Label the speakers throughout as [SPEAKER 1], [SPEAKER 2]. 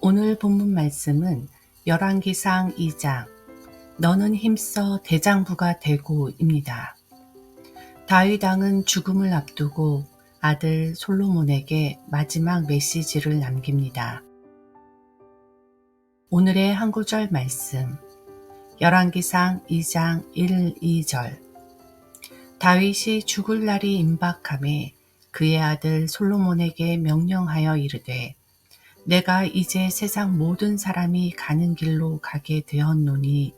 [SPEAKER 1] 오늘 본문 말씀은 열왕기상 2장 너는 힘써 대장부가 되고입니다. 다윗 왕은 죽음을 앞두고 아들 솔로몬에게 마지막 메시지를 남깁니다. 오늘의 한 구절 말씀 열왕기상 2장 1, 2절 다윗이 죽을 날이 임박함에 그의 아들 솔로몬에게 명령하여 이르되 내가 이제 세상 모든 사람이 가는 길로 가게 되었노니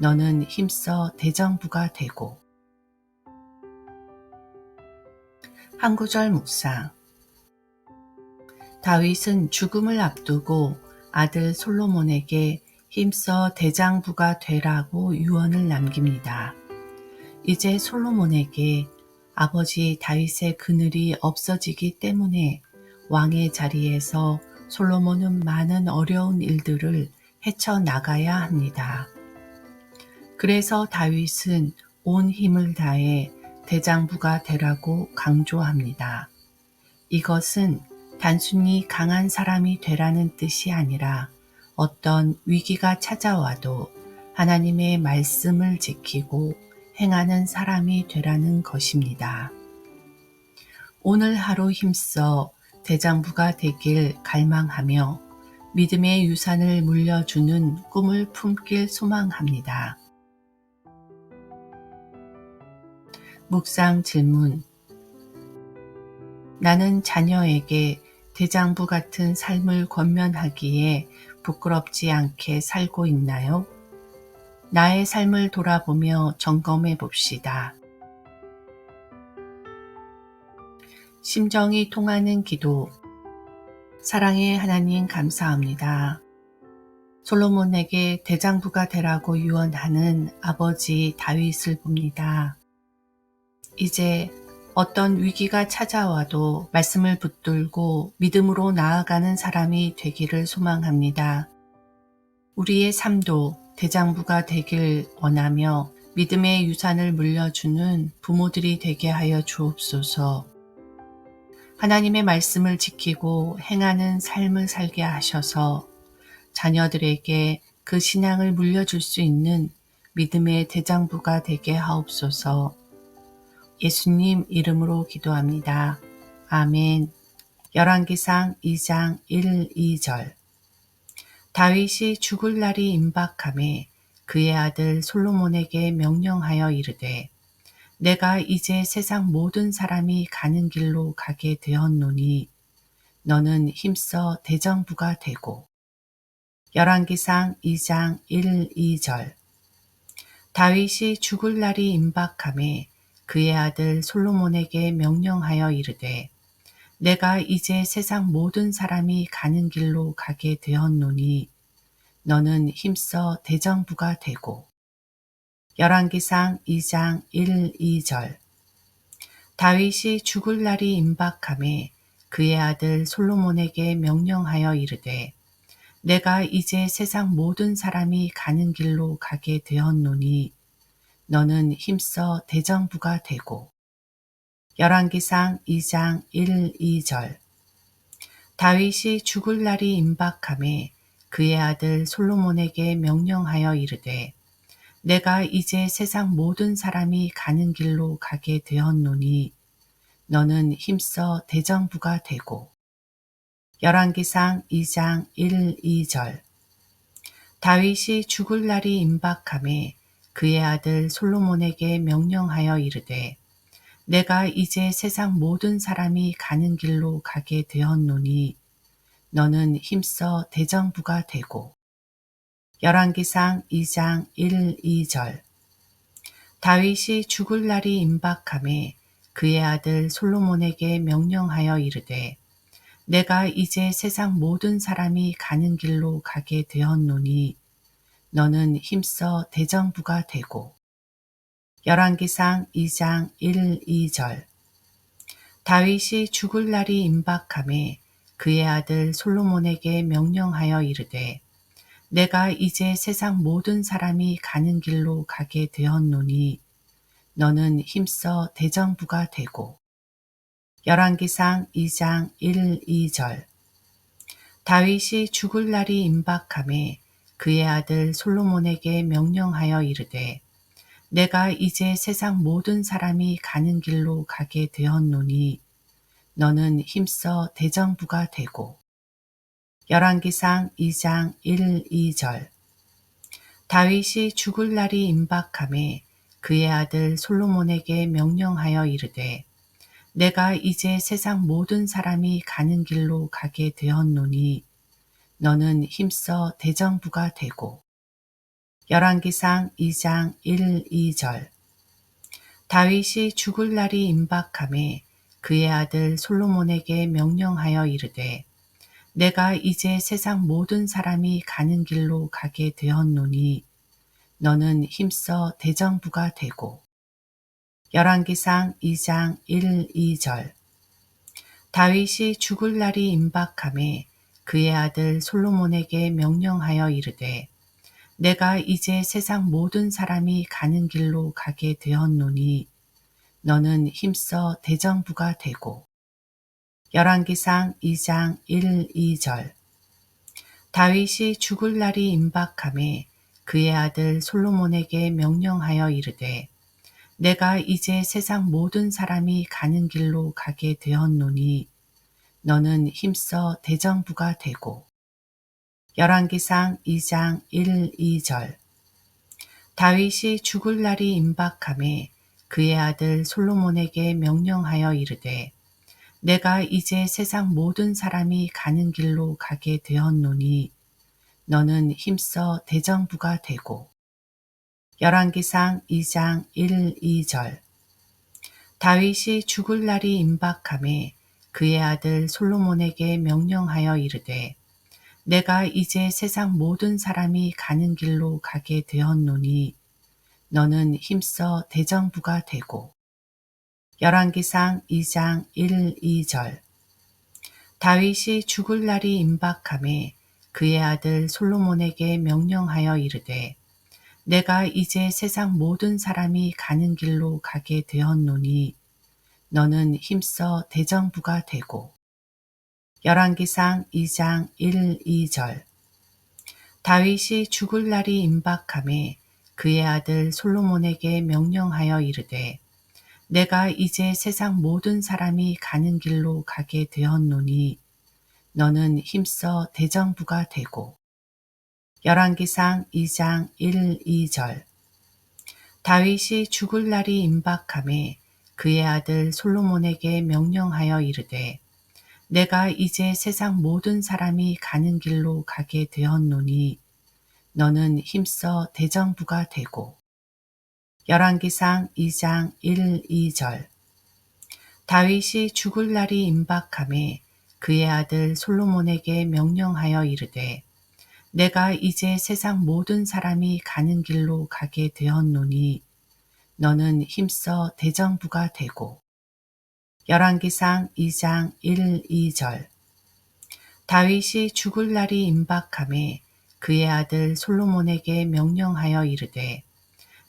[SPEAKER 1] 너는 힘써 대정부가 되고 한 구절 묵상 다윗은 죽음을 앞두고 아들 솔로몬에게 힘써 대장부가 되라고 유언을 남깁니다. 이제 솔로몬에게 아버지 다윗의 그늘이 없어지기 때문에 왕의 자리에서 솔로몬은 많은 어려운 일들을 헤쳐나가야 합니다. 그래서 다윗은 온 힘을 다해 대장부가 되라고 강조합니다. 이것은 단순히 강한 사람이 되라는 뜻이 아니라 어떤 위기가 찾아와도 하나님의 말씀을 지키고 행하는 사람이 되라는 것입니다. 오늘 하루 힘써 대장부가 되길 갈망하며 믿음의 유산을 물려주는 꿈을 품길 소망합니다. 묵상 질문 나는 자녀에게 대장부 같은 삶을 권면하기에 부끄럽지 않게 살고 있나요? 나의 삶을 돌아보며 점검해 봅시다. 심정이 통하는 기도. 사랑의 하나님 감사합니다. 솔로몬에게 대장부가 되라고 유언하는 아버지 다윗을 봅니다. 이제 어떤 위기가 찾아와도 말씀을 붙들고 믿음으로 나아가는 사람이 되기를 소망합니다. 우리의 삶도 대장부가 되길 원하며 믿음의 유산을 물려주는 부모들이 되게 하여 주옵소서. 하나님의 말씀을 지키고 행하는 삶을 살게 하셔서 자녀들에게 그 신앙을 물려줄 수 있는 믿음의 대장부가 되게 하옵소서. 예수님 이름으로 기도합니다. 아멘. 열왕기상 2장 1, 2절 다윗이 죽을 날이 임박함에 그의 아들 솔로몬에게 명령하여 이르되 내가 이제 세상 모든 사람이 가는 길로 가게 되었노니 너는 힘써 대정부가 되고. 열왕기상 2장 1, 2절. 다윗이 죽을 날이 임박함에 그의 아들 솔로몬에게 명령하여 이르되 내가 이제 세상 모든 사람이 가는 길로 가게 되었노니 너는 힘써 대정부가 되고 열왕기상 2장 1, 2절. 다윗이 죽을 날이 임박함에 그의 아들 솔로몬에게 명령하여 이르되 내가 이제 세상 모든 사람이 가는 길로 가게 되었노니 너는 힘써 대정부가 되고. 열왕기상 2장 1, 2절. 다윗이 죽을 날이 임박함에 그의 아들 솔로몬에게 명령하여 이르되 내가 이제 세상 모든 사람이 가는 길로 가게 되었노니 너는 힘써 대정부가 되고. 열왕기상 2장 1, 2절. 다윗이 죽을 날이 임박함에 그의 아들 솔로몬에게 명령하여 이르되 내가 이제 세상 모든 사람이 가는 길로 가게 되었노니 너는 힘써 대정부가 되고 열왕기상 2장 1, 2절. 다윗이 죽을 날이 임박함에 그의 아들 솔로몬에게 명령하여 이르되 내가 이제 세상 모든 사람이 가는 길로 가게 되었노니 너는 힘써 대정부가 되고. 열왕기상 2장 1, 2절. 다윗이 죽을 날이 임박함에 그의 아들 솔로몬에게 명령하여 이르되 내가 이제 세상 모든 사람이 가는 길로 가게 되었노니 너는 힘써 대정부가 되고. 열왕기상 2장 1, 2절. 다윗이 죽을 날이 임박함에 그의 아들 솔로몬에게 명령하여 이르되 내가 이제 세상 모든 사람이 가는 길로 가게 되었노니 너는 힘써 대정부가 되고 열왕기상 2장 1, 2절. 다윗이 죽을 날이 임박함에 그의 아들 솔로몬에게 명령하여 이르되 내가 이제 세상 모든 사람이 가는 길로 가게 되었노니 너는 힘써 대정부가 되고. 열왕기상 2장 1, 2절. 다윗이 죽을 날이 임박함에 그의 아들 솔로몬에게 명령하여 이르되 내가 이제 세상 모든 사람이 가는 길로 가게 되었노니 너는 힘써 대정부가 되고. 열왕기상 2장 1, 2절. 다윗이 죽을 날이 임박함에 그의 아들 솔로몬에게 명령하여 이르되 내가 이제 세상 모든 사람이 가는 길로 가게 되었노니 너는 힘써 대정부가 되고 열왕기상 2장 1, 2절. 다윗이 죽을 날이 임박함에 그의 아들 솔로몬에게 명령하여 이르되 내가 이제 세상 모든 사람이 가는 길로 가게 되었노니 너는 힘써 대정부가 되고. 열왕기상 2장 1, 2절. 다윗이 죽을 날이 임박함에 그의 아들 솔로몬에게 명령하여 이르되 내가 이제 세상 모든 사람이 가는 길로 가게 되었노니 너는 힘써 대정부가 되고. 열왕기상 2장 1, 2절. 다윗이 죽을 날이 임박함에 그의 아들 솔로몬에게 명령하여 이르되 내가 이제 세상 모든 사람이 가는 길로 가게 되었노니 너는 힘써 대정부가 되고 열왕기상 2장 1, 2절. 다윗이 죽을 날이 임박함에 그의 아들 솔로몬에게 명령하여 이르되 내가 이제 세상 모든 사람이 가는 길로 가게 되었노니 너는 힘써 대정부가 되고. 열왕기상 2장 1, 2절. 다윗이 죽을 날이 임박함에 그의 아들 솔로몬에게 명령하여 이르되 내가 이제 세상 모든 사람이 가는 길로 가게 되었노니 너는 힘써 대정부가 되고. 열왕기상 2장 1, 2절. 다윗이 죽을 날이 임박함에 그의 아들 솔로몬에게 명령하여 이르되 내가 이제 세상 모든 사람이 가는 길로 가게 되었노니 너는 힘써 대정부가 되고 열왕기상 2장 1, 2절. 다윗이 죽을 날이 임박함에 그의 아들 솔로몬에게 명령하여 이르되 내가 이제 세상 모든 사람이 가는 길로 가게 되었노니 너는 힘써 대정부가 되고. 열왕기상 2장 1, 2절. 다윗이 죽을 날이 임박함에 그의 아들 솔로몬에게 명령하여 이르되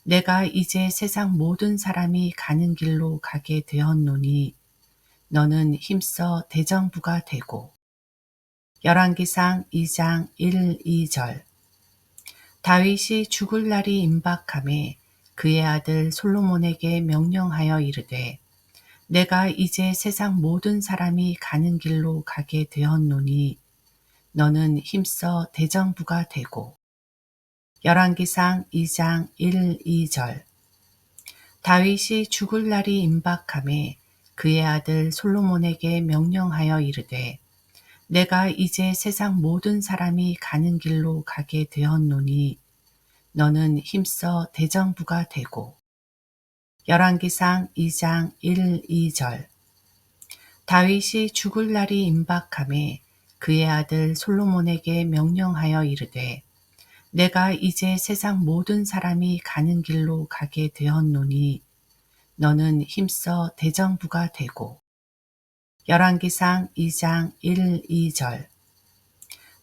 [SPEAKER 1] 내가 이제 세상 모든 사람이 가는 길로 가게 되었노니 너는 힘써 대정부가 되고. 열왕기상 2장 1, 2절. 다윗이 죽을 날이 임박함에 그의 아들 솔로몬에게 명령하여 이르되 내가 이제 세상 모든 사람이 가는 길로 가게 되었노니 너는 힘써 대정부가 되고 열왕기상 2장 1, 2절. 다윗이 죽을 날이 임박함에 그의 아들 솔로몬에게 명령하여 이르되 내가 이제 세상 모든 사람이 가는 길로 가게 되었노니 너는 힘써 대정부가 되고. 열왕기상 2장 1, 2절. 다윗이 죽을 날이 임박함에 그의 아들 솔로몬에게 명령하여 이르되 내가 이제 세상 모든 사람이 가는 길로 가게 되었노니 너는 힘써 대정부가 되고. 열왕기상 2장 1, 2절.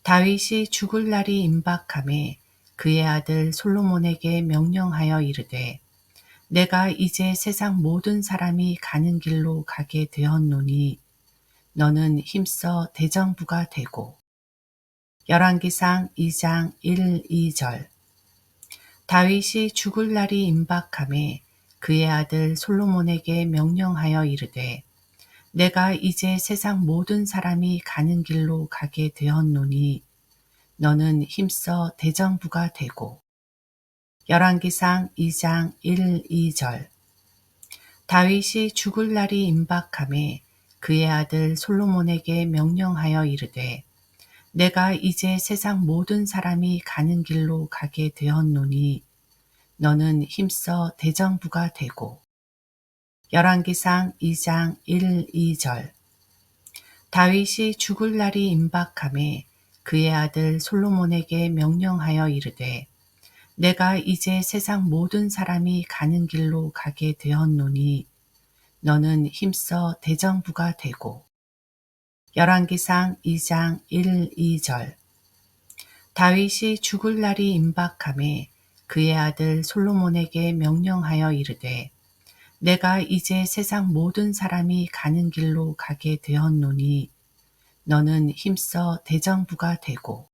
[SPEAKER 1] 다윗이 죽을 날이 임박함에 그의 아들 솔로몬에게 명령하여 이르되 내가 이제 세상 모든 사람이 가는 길로 가게 되었노니 너는 힘써 대정부가 되고 열왕기상 2장 1, 2절. 다윗이 죽을 날이 임박함에 그의 아들 솔로몬에게 명령하여 이르되 내가 이제 세상 모든 사람이 가는 길로 가게 되었노니 너는 힘써 대정부가 되고. 열왕기상 2장 1, 2절. 다윗이 죽을 날이 임박함에 그의 아들 솔로몬에게 명령하여 이르되 내가 이제 세상 모든 사람이 가는 길로 가게 되었노니 너는 힘써 대정부가 되고. 열왕기상 2장 1, 2절. 다윗이 죽을 날이 임박함에 그의 아들 솔로몬에게 명령하여 이르되 내가 이제 세상 모든 사람이 가는 길로 가게 되었노니 너는 힘써 대정부가 되고 열왕기상 2장 1, 2절. 다윗이 죽을 날이 임박함에 그의 아들 솔로몬에게 명령하여 이르되 내가 이제 세상 모든 사람이 가는 길로 가게 되었노니 너는 힘써 대정부가 되고